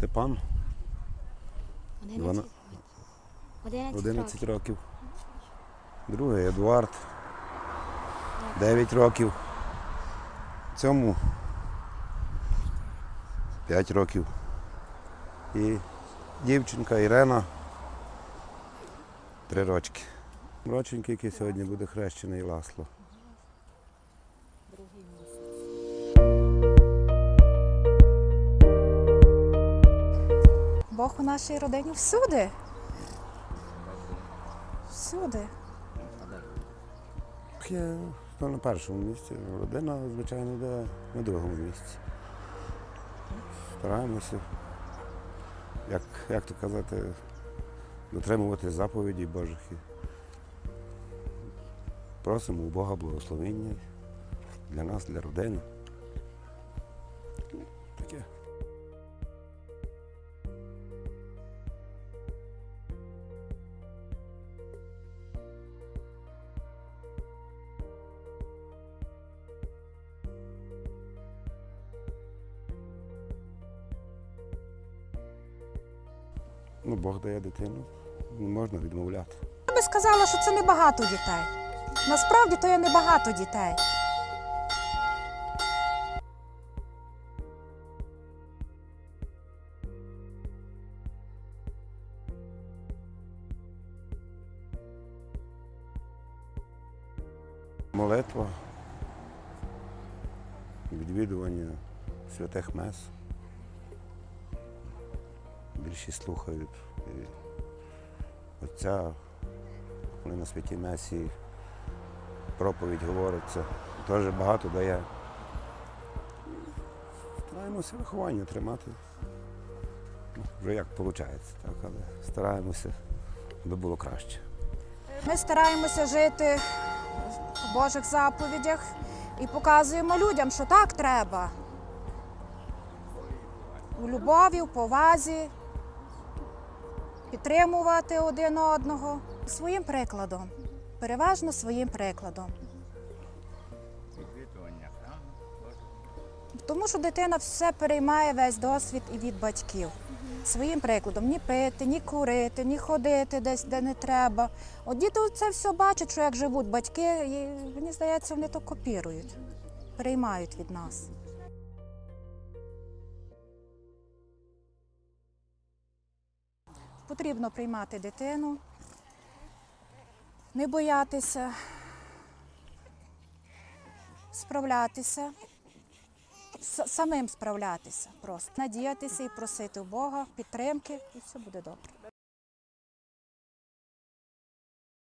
Степан, 11, 11, 11 років. Другий Едуард, 9 років. Цьому 5 років. І дівчинка Ірена 3 рочки. Роченьки, який сьогодні буде хрещений Ласло. Бог у нашій родині всюди. Всюди. Я то на першому місці. Родина, звичайно, йде на другому місці. Стараємося, як, як то казати, дотримувати заповіді Божих. Просимо у Бога благословення для нас, для родини. Ну, Бог дає дитину, не можна відмовляти. Я би сказала, що це небагато дітей. Насправді то є небагато дітей. Молитва, відвідування святих мес. Більшість слухають і отця, коли на святій месі проповідь говориться, теж багато дає. Стараємося виховання тримати. Ну, вже як виходить, так, але стараємося, аби було краще. Ми стараємося жити в Божих заповідях і показуємо людям, що так треба. У любові, у повазі, підтримувати один одного своїм прикладом, переважно своїм прикладом. Тому що дитина все переймає весь досвід і від батьків. Своїм прикладом ні пити, ні курити, ні ходити десь, де не треба. От діти це все бачать, що як живуть батьки, і мені здається, вони то копірують, переймають від нас. Потрібно приймати дитину, не боятися, справлятися самим справлятися просто. Надіятися і просити у Бога підтримки, і все буде добре.